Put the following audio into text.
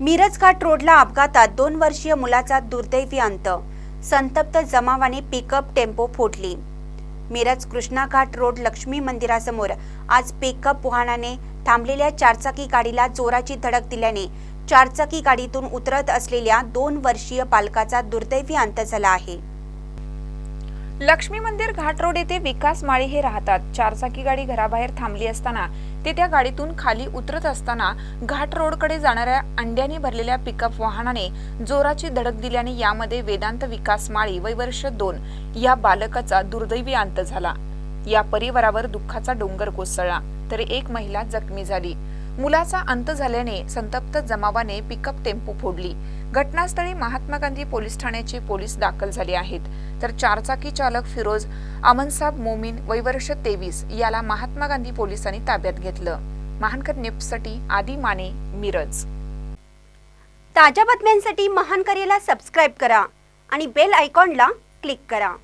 मिरज घाट रोडला अपघातात दोन वर्षीय मुलाचा दुर्दैवी अंत. संतप्त जमावाने पिकअप टेम्पो फोडली. मिरज कृष्णा घाट रोड लक्ष्मी मंदिरासमोर आज पिकअप वाहनाने थांबलेल्या चारचाकी गाडीला जोराची धडक दिल्याने चारचाकी गाडीतून उतरत असलेल्या दोन वर्षीय पालकाचा दुर्दैवी अंत झाला आहे. लक्ष्मी मंदिर घाट रोड येथे विकास माळी हे राहतात. चारचाकी गाडी घराबाहेर थांबली असताना ते त्या गाडीतून खाली उतरत असताना घाट रोडकडे जाणाऱ्या अंड्याने भरलेल्या पिकअप वाहनाने जोराची धडक दिल्याने यामध्ये वेदांत विकास माळी वय वर्ष दोन या बालकाचा दुर्दैवी अंत झाला. या परिवारावर दुःखाचा डोंगर कोसळला. तर एक महिला जखमी झाली. मुलाचा अंत झाल्याने संतप्त जमावाने पिकअप टेम्पो फोडली. घटनास्थळी महात्मा गांधी पोलीस ठाण्याचे पोलीस दाखल झाले आहेत. तर चारचाकी चालक फिरोज अमनसाब मोमीन वैवर्ष तेवीस याला महात्मा गांधी पोलिसांनी ताब्यात घेतलं. महानकर न्यूजसाठी आदी माने मिरज. ताज्या बातम्यांसाठी महानकरेला सबस्क्राईब करा आणि बेल आयकॉनला क्लिक करा.